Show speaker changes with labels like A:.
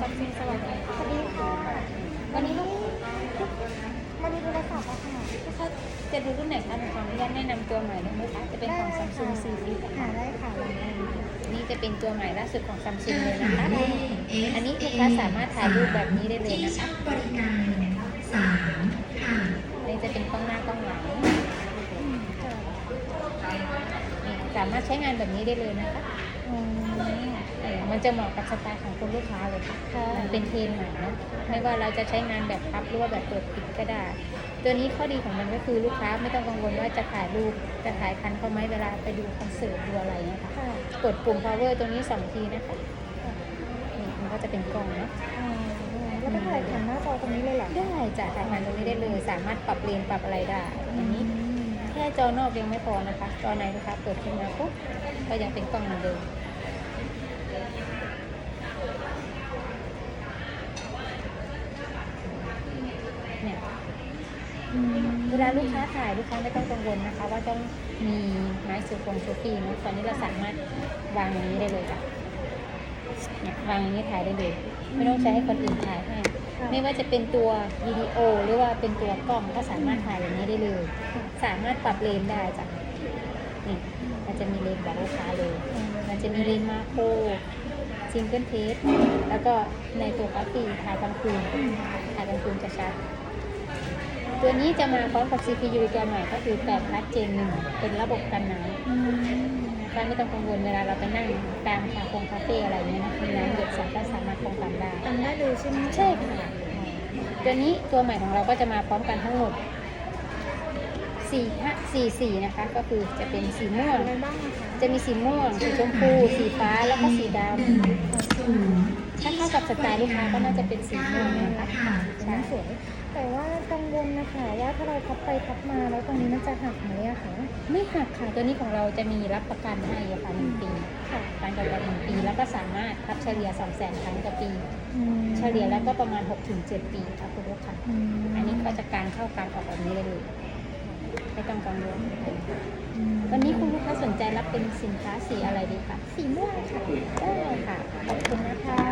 A: ซัมซุงสวัสดีค่ะ
B: สวัสดีค่ะ
A: วันนี้ลู
B: มาดูโทรศัพท์อะค่ะ
A: ลูกค้าจะดูรุ่นไหนคะหนูขออนุญาตแนะนำตัวใหม่ได้ไหมคะจะเป็นของซัมซุงซีรีส์
B: หาได้ค่ะนี่
A: จะเป็นตัวใหม่ล่าสุดของซัมซุงเลยนะคะอันนี้ลูกค้าสามารถถ่ายรูปแบบนี้ได้เลย
C: ที่
A: นะคะ
C: ชั้นบริการสามค่ะ
A: อันนี้จะเป็นกล้องหน้ากล้องหลังสามารถใช้งานแบบนี้ได้เลยนะคะ
B: ม
A: เออมันจะเหมาะกับสไตล์ของคุณลูกค้าเลยค่ะ
B: ค่ะ
A: มันเป็นเทรนด์ใหม่เนอะไม่ว่าเราจะใช้งานแบบพับหรือว่าแบบเปิดปิดก็ได้ ตัวนี้ข้อดีของมันก็คือลูกค้าไม่ต้องกังวลว่าจะถ่ายรูปจะถ่ายทันเขาไหมเวลาไปดูคอนเสิร์ตดูอะไรเนี่ยค่ะ
B: ค่ะ
A: กดปุ่ม power ตัวนี้สองทีนะคะนี่มันก็จะเป็นกล้องเนาะ
B: อ่าแล้วก็ถ่ายผ่านหน้าจอตรงนี้เลยเหรอ
A: ได้จ้ะถ่ายผ่านตรงนี้ได้เลย สามารถปรับเลนปรับอะไรได้อันนี้
B: อืม
A: แค่จอนอกยังไม่พอนะคะ จอในนะคะ เปิดขึ้นมาปุ๊บก็ยังเป็นกล้องเหมือนเดิม เนี่ย
B: อืม
A: เวลาลูกค้าถ่ายลูกค้าไม่ต้องกังวลนะคะ ว่าต้องมีไม้สูฟงชูฟี่เนอะตอนนี้เราสามารถวางอย่างนี้ได้เลยจ้ะเนี่ยวางอย่างนี้ถ่ายได้เลย ไม่ต้องใช้ให้คนอื่นถ่ายให้
B: ค่ะ
A: ไม่ว่าจะเป็นตัววิดีโอหรือว่าเป็นตัวกล้องก็สามารถถ่ายอย่างนี้ได้เลย สามารถปรับเลนได้จ้ะ นี่มันจะมีเลนบอกลูกค้าเลย มันจะมีเลนมาโครซิงเกิลเทสแล้วก็ในตัวกราฟีถ่ายกลางคืนถ่ายกลางคืนจะชัด ตัวนี้จะมาพร้อมกับ CPU ตัวใหม่ก็คือ8พัทเจนหนึ่งเป็นระบบกันน้
B: อืมำ
A: ก็ไม่ต้องกังวลเวลาเราไปนั่งตามคาเฟ่คาเฟ่อะไรเงี้ยนะมีน้ำหยดใส่ก็สามารถป้องกันได้
B: จำได้เลยใช่ไหม
A: ใช่ค่ะตัวนี้ตัวใหม่ของเราก็จะมาพร้อมกันทั้งหมด 4ฮะ4สีนะคะ ก็คือจะเป็นสีม่วง
B: อะไรบ้างนะคะ
A: จะมีสีม่วง สีชมพู สีฟ้า แล้วก็สีด
C: ศูนย์ำ
A: ถ้าเข้ากับสไตล์ลูกค้าก็น่าจะเป็นสีม่วงนะคะ
C: ค่ะ
A: ใช่
B: สวยแต่ว่ากังวลนะคะว่าถ้าเราพับไปพับมาแล้วตรงนี้มันจะหักไหมอะคะ
A: ไม่หักค่ะตัวนี้ของเราจะมีรับประกันให้อะค่ะหนึ่งปี
B: ค่ะ
A: การประกันหนึ่งปีแล้วก็สามารถพับเฉลี่ย2 0 0 0 0 0ครั้งต่อปี
B: อืม
A: เฉลี่ยแล้วก็ประมาณ6-7ปีค่ะคุณลูกค้า
B: อืม
A: อันนี้ก็จะการเข้าการออกแบบนี้ได้เลย ไม่ต้องกังวลวันนี้คุณลูกค้าสนใจรับเป็นสินค้าสีอะไรดีคะ
B: สีม่วงค่ะ
A: ได้ค่ะ ขอบคุณนะคะ